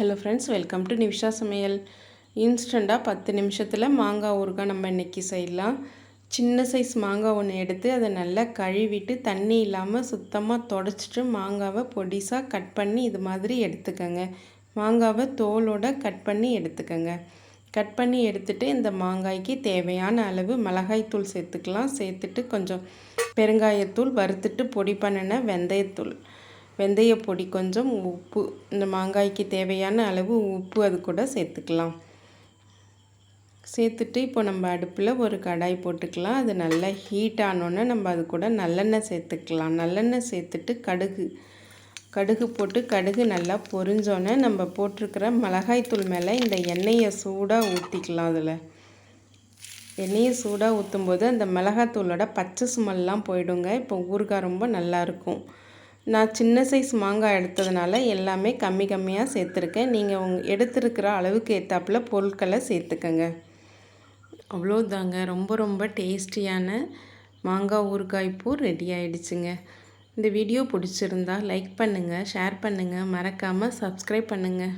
Hello friends welcome to Nimisha சமையல் இன்ஸ்டண்ட்டாக பத்து நிமிஷத்தில் மாங்காய் ஊறுகாய் நம்ம இன்றைக்கி செய்யலாம். சின்ன சைஸ் மாங்காய் ஒன்று எடுத்து அதை நல்லா கழுவிட்டு தண்ணி இல்லாமல் சுத்தமாக தொடச்சிட்டு மாங்காவை பொடிசாக கட் பண்ணி இது மாதிரி எடுத்துக்கோங்க. மாங்காவை தோலோட கட் பண்ணி எடுத்துக்கோங்க. கட் பண்ணி எடுத்துகிட்டு இந்த மாங்காய்க்கு தேவையான அளவு மிளகாய்த்தூள் சேர்த்துக்கலாம். சேர்த்துட்டு கொஞ்சம் பெருங்காயத்தூள் வறுத்துட்டு பொடி பண்ணின வெந்தயத்தூள். வெந்தய பொடி கொஞ்சம் உப்பு இந்த மாங்காய்க்கு தேவையான அளவு உப்பு அது கூட சேர்த்துக்கலாம். சேர்த்துட்டு இப்போ நம்ம அடுப்பில் ஒரு கடாய் போட்டுக்கலாம். அது நல்லா ஹீட் ஆனோன்னே நம்ம அது கூட நல்லெண்ணெய் சேர்த்துக்கலாம். நல்லெண்ணெய் சேர்த்துட்டு கடுகு கடுகு போட்டு கடுகு நல்லா பொரிஞ்சோன்னே நம்ம போட்டிருக்கிற மிளகாய்த்தூள் மேலே இந்த எண்ணெயை சூடாக ஊற்றிக்கலாம் அதில். எண்ணெயை சூடாக ஊற்றும்போது அந்த மிளகாத்தூளோட பச்சை சுமெல்லாம் போயிடுங்க. இப்போ ஊறுகாய் ரொம்ப நல்லாயிருக்கும் நான் சின்ன சைஸ் மாங்காய் எடுத்ததுனால எல்லாமே கம்மி கம்மியாக சேர்த்துருக்கேன். நீங்கள் உங் எடுத்துருக்கிற அளவுக்கு ஏற்றாப்புல பொருட்களை சேர்த்துக்கங்க. அவ்வளோதாங்க ரொம்ப ரொம்ப டேஸ்டியான மாங்காய் ஊறுகாய் பூ ரெடி ஆகிடுச்சுங்க இந்த வீடியோ பிடிச்சிருந்தா லைக் பண்ணுங்கள் ஷேர் பண்ணுங்கள் மறக்காமல் சப்ஸ்கிரைப் பண்ணுங்கள்